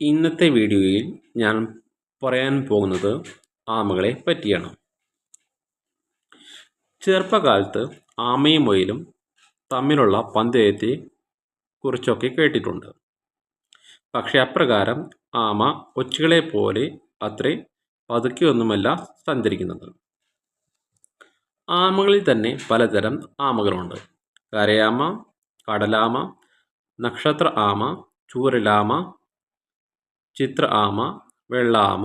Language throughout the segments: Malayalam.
ഇന്നത്തെ വീഡിയോയിൽ ഞാൻ പറയാൻ പോകുന്നത് ആമകളെ പറ്റിയാണ്. ചെറുപ്പകാലത്ത് ആമയും മുയലും തമ്മിലുള്ള പന്തയത്തെ കുറിച്ചൊക്കെ കേട്ടിട്ടുണ്ട്. പക്ഷെ അപ്രകാരം ആമ ഒച്ചുകളെ പോലെ അത്ര പതുക്കെയൊന്നുമല്ല സഞ്ചരിക്കുന്നത്. ആമകളിൽ തന്നെ പലതരം ആമകളുണ്ട്. കരയാമ കടലാമ നക്ഷത്ര ആമ ചൂരലാമ ചിത്ര ആമ വെള്ള ആമ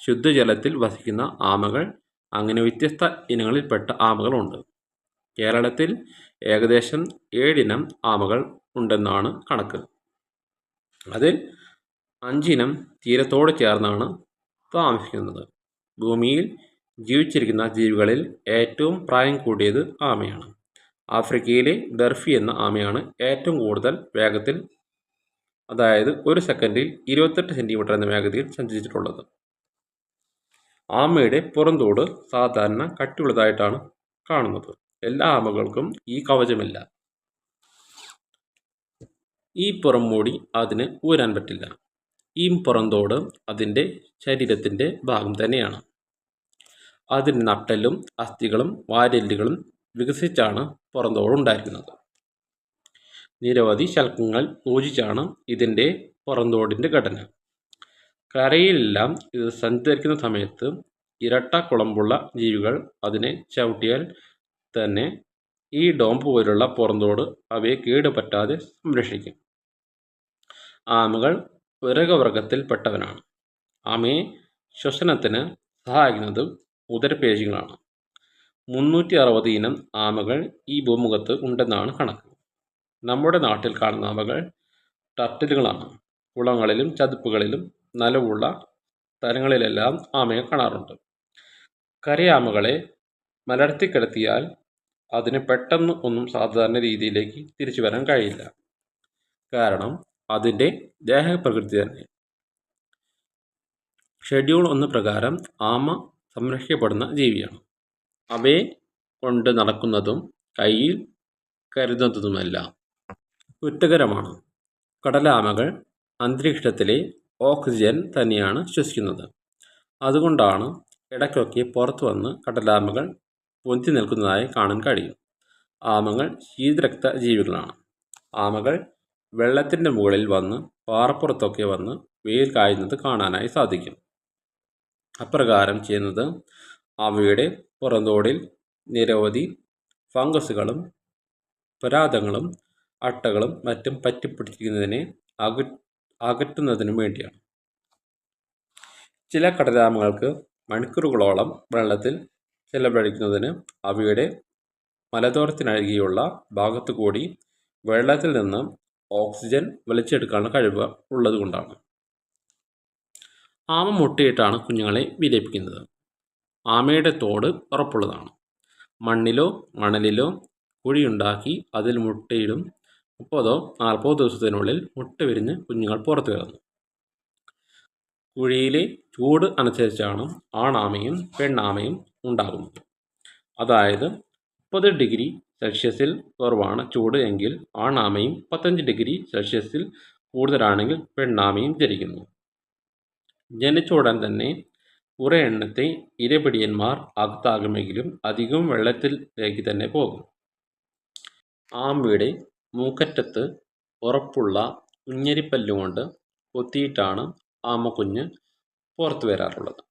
ശുദ്ധജലത്തിൽ വസിക്കുന്ന ആമകൾ അങ്ങനെ വ്യത്യസ്ത ഇനങ്ങളിൽപ്പെട്ട ആമകളുണ്ട്. കേരളത്തിൽ ഏകദേശം ഏഴിനം ആമകൾ ഉണ്ടെന്നാണ് കണക്ക്. അതിൽ അഞ്ചിനം തീരത്തോട് ചേർന്നാണ് താമസിക്കുന്നത്. ഭൂമിയിൽ ജീവിച്ചിരിക്കുന്ന ജീവികളിൽ ഏറ്റവും പ്രായം കൂടിയത് ആമയാണ്. ആഫ്രിക്കയിലെ ഡർഫി എന്ന ആമയാണ് ഏറ്റവും കൂടുതൽ വേഗത്തിൽ അതായത് ഒരു സെക്കൻഡിൽ ഇരുപത്തെട്ട് സെന്റിമീറ്റർ എന്ന വേഗതയിൽ സഞ്ചരിച്ചിട്ടുള്ളത്. ആമയുടെ പുറന്തോട് സാധാരണ കട്ടിയുള്ളതായിട്ടാണ് കാണുന്നത്. എല്ലാ ആമകൾക്കും ഈ കവചമില്ല. ഈ പുറംമൂടി അതിന് ഊരാൻ പറ്റില്ല. ഈ പുറന്തോട് അതിന്റെ ശരീരത്തിന്റെ ഭാഗം തന്നെയാണ്. അതിന് നട്ടലും അസ്ഥികളും വാരല്ലുകളും വികസിച്ചാണ് പുറന്തോട് ഉണ്ടായിരിക്കുന്നത് നിരവധി ശൽക്കങ്ങൾ യോജിച്ചാണ് ഇതിന്റെ പുറന്തോടിന്റെ ഘടന. കരയിലെല്ലാം ഇത് സഞ്ചരിക്കുന്ന സമയത്ത് ഇരട്ട കുളമ്പുള്ള ജീവികൾ അതിനെ ചവിട്ടിയാൽ തന്നെ ഈ ഡോംബ് പോലുള്ള പുറന്തോട് അവയെ കേടുപറ്റാതെ സംരക്ഷിക്കും. ആമകൾ വിറകവർഗത്തിൽപ്പെട്ടവനാണ് ആമയെ ശ്വസനത്തിന് സഹായിക്കുന്നത് ഉദരപേശികളാണ് മുന്നൂറ്റി അറുപത് ഇനം ആമകൾ ഈ ഭൂമുഖത്ത് ഉണ്ടെന്നാണ് കണക്ക്. നമ്മുടെ നാട്ടിൽ കാണുന്ന ആമകൾ ടർട്ടിലുകളാണ് കുളങ്ങളിലും ചതുപ്പുകളിലും നനവുള്ള സ്ഥലങ്ങളിലെല്ലാം ആമയെ കാണാറുണ്ട്. കരയാമകളെ മലർത്തി കിടത്തിയാൽ അതിന് പെട്ടെന്ന് ഒന്നും സാധാരണ രീതിയിലേക്ക് തിരിച്ചു വരാൻ കഴിയില്ല. കാരണം അതിന്റെ ദേഹപ്രകൃതി തന്നെ. ഷെഡ്യൂൾ ഒന്ന് പ്രകാരം ആമ സംരക്ഷിക്കപ്പെടുന്ന ജീവിയാണ്. അവയെ കൊണ്ട് നടക്കുന്നതും കയ്യിൽ കരുതുന്നതുമെല്ലാം കുറ്റകരമാണ് കടലാമകൾ അന്തരീക്ഷത്തിലെ ഓക്സിജൻ തന്നെയാണ് ശ്വസിക്കുന്നത്. അതുകൊണ്ടാണ് ഇടയ്ക്കൊക്കെ പുറത്തു വന്ന് കടലാമകൾ പൊന്തി നിൽക്കുന്നതായി കാണാൻ കഴിയും. ആമകൾ ശീതരക്ത ജീവികളാണ് ആമകൾ വെള്ളത്തിന്റെ മുകളിൽ വന്ന് പാറപ്പുറത്തൊക്കെ വന്ന് വെയിൽ കായുന്നത് കാണാനായി സാധിക്കും. അപ്രകാരം ചെയ്യുന്നത് അവയുടെ പുറന്തോടിൽ നിരവധി ഫംഗസുകളും പരാതങ്ങളും അട്ടകളും മറ്റും പറ്റിപ്പിടിക്കുന്നതിനെ അക അകറ്റുന്നതിനും വേണ്ടിയാണ്. ചില കടലാമകൾക്ക് മണിക്കൂറുകളോളം വെള്ളത്തിൽ ചെലവഴിക്കുന്നതിന് അവയുടെ മലദ്വാരത്തിനരികെയുള്ള ഭാഗത്തു കൂടി വെള്ളത്തിൽ നിന്ന് ഓക്സിജൻ വലിച്ചെടുക്കാനുള്ള കഴിവ് ഉള്ളതുകൊണ്ടാണ്. ആമ മുട്ടയിട്ടാണ് കുഞ്ഞുങ്ങളെ വിലയിപ്പിക്കുന്നത് ആമയുടെ തോട് ഉറപ്പുള്ളതാണ്. മണ്ണിലോ മണലിലോ കുഴിയുണ്ടാക്കി അതിൽ മുട്ടയിടും മുപ്പതോ നാൽപ്പതോ ദിവസത്തിനുള്ളിൽ മുട്ട വിരിഞ്ഞ് കുഞ്ഞുങ്ങൾ പുറത്തു വരുന്നു കുഴിയിലെ ചൂട് അനുസരിച്ചാണ് ആണാമയും പെണ്ണാമയും ഉണ്ടാകുന്നത്. അതായത് മുപ്പത് ഡിഗ്രി സെൽഷ്യസിൽ കുറവാണ് ചൂട് എങ്കിൽ ആണാമയും മുപ്പത്തഞ്ച് ഡിഗ്രി സെൽഷ്യസിൽ കൂടുതലാണെങ്കിൽ പെണ്ണാമയും ജനിക്കുന്നു ജനിച്ച ഉടൻ തന്നെ കുറേ എണ്ണത്തെ ഇരപിടിയന്മാർ അകത്താകുമെങ്കിലും അധികം വെള്ളത്തിലേക്ക് തന്നെ പോകും. ആമയുടെ മൂക്കറ്റത്ത് ഉറപ്പുള്ള കുഞ്ഞരിപ്പല്ലുകൊണ്ട് കൊത്തിയിട്ടാണ് ആമക്കുഞ്ഞ് പുറത്തു വരാറുള്ളത്.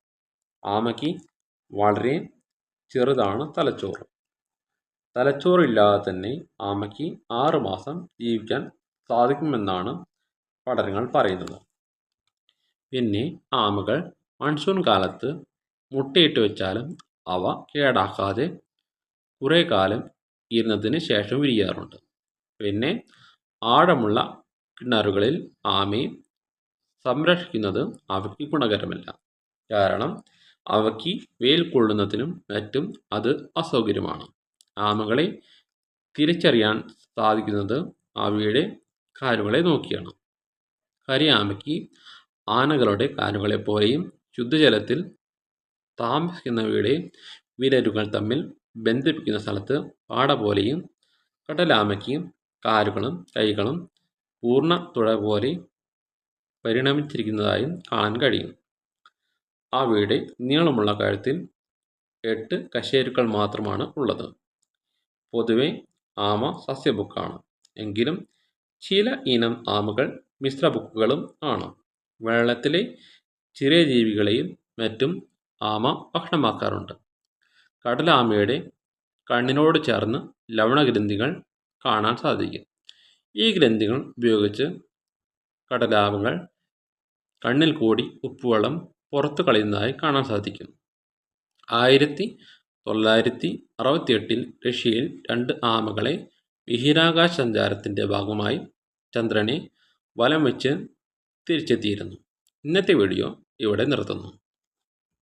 ആമയ്ക്ക് വളരെ ചെറുതാണ് തലച്ചോറ്. തലച്ചോറില്ലാതെ തന്നെ ആമയ്ക്ക് ആറുമാസം ജീവിക്കാൻ സാധിക്കുമെന്നാണ് പഠനങ്ങൾ പറയുന്നത്. പിന്നെ ആമകൾ മൺസൂൺ കാലത്ത് മുട്ടയിട്ട് വെച്ചാലും അവ കേടാക്കാതെ കുറേ കാലം ഇരുന്നതിന് ശേഷം വിരിയാറുണ്ട്. പിന്നെ ആഴമുള്ള കിണറുകളിൽ ആമയെ സംരക്ഷിക്കുന്നത് അവയ്ക്ക് ഗുണകരമല്ല. കാരണം അവയ്ക്ക് വെയിൽ കൊള്ളുന്നതിനും മറ്റും അത് അസൗകര്യമാണ്. ആമകളെ തിരിച്ചറിയാൻ സാധിക്കുന്നത് അവയുടെ കാലുകളെ നോക്കിയാണ്. കരിയാമയ്ക്ക് ആനകളുടെ കാലുകളെ പോലെയും ശുദ്ധജലത്തിൽ താമസിക്കുന്നവയുടെ വിരലുകൾ തമ്മിൽ ബന്ധിപ്പിക്കുന്ന സ്ഥലത്ത് പാട പോലെയും കടലാമയ്ക്ക് കാലുകളും കൈകളും പൂർണ തുഴ പോലെ പരിണമിച്ചിരിക്കുന്നതായും കാണാൻ കഴിയും. അവയുടെ നീളമുള്ള കഴുത്തിൽ എട്ട് കശേരുക്കൾ മാത്രമാണ് ഉള്ളത്. പൊതുവെ ആമ സസ്യബുക്കാണ് എങ്കിലും ചില ഇനം ആമകൾ മിശ്ര ബുക്കുകളും ആണ്. വെള്ളത്തിലെ ചെറിയ ജീവികളെയും മറ്റും ആമ ഭക്ഷണമാക്കാറുണ്ട്. കടലാമയുടെ കണ്ണിനോട് ചേർന്ന് ലവണഗ്രന്ഥികൾ കാണാൻ സാധിക്കും. ഈ ഗ്രന്ഥികൾ ഉപയോഗിച്ച് കടലാവുകൾ കണ്ണിൽ കൂടി ഉപ്പുവെള്ളം പുറത്തു കളയുന്നതായി കാണാൻ സാധിക്കും. ആയിരത്തി തൊള്ളായിരത്തി അറുപത്തിയെട്ടിൽ റഷ്യയിൽ രണ്ട് ആമകളെ ബഹിരാകാശ സഞ്ചാരത്തിന്റെ ഭാഗമായി ചന്ദ്രനെ വലം വെച്ച് തിരിച്ചെത്തിയിരുന്നു. ഇന്നത്തെ വീഡിയോ ഇവിടെ നിർത്തുന്നു.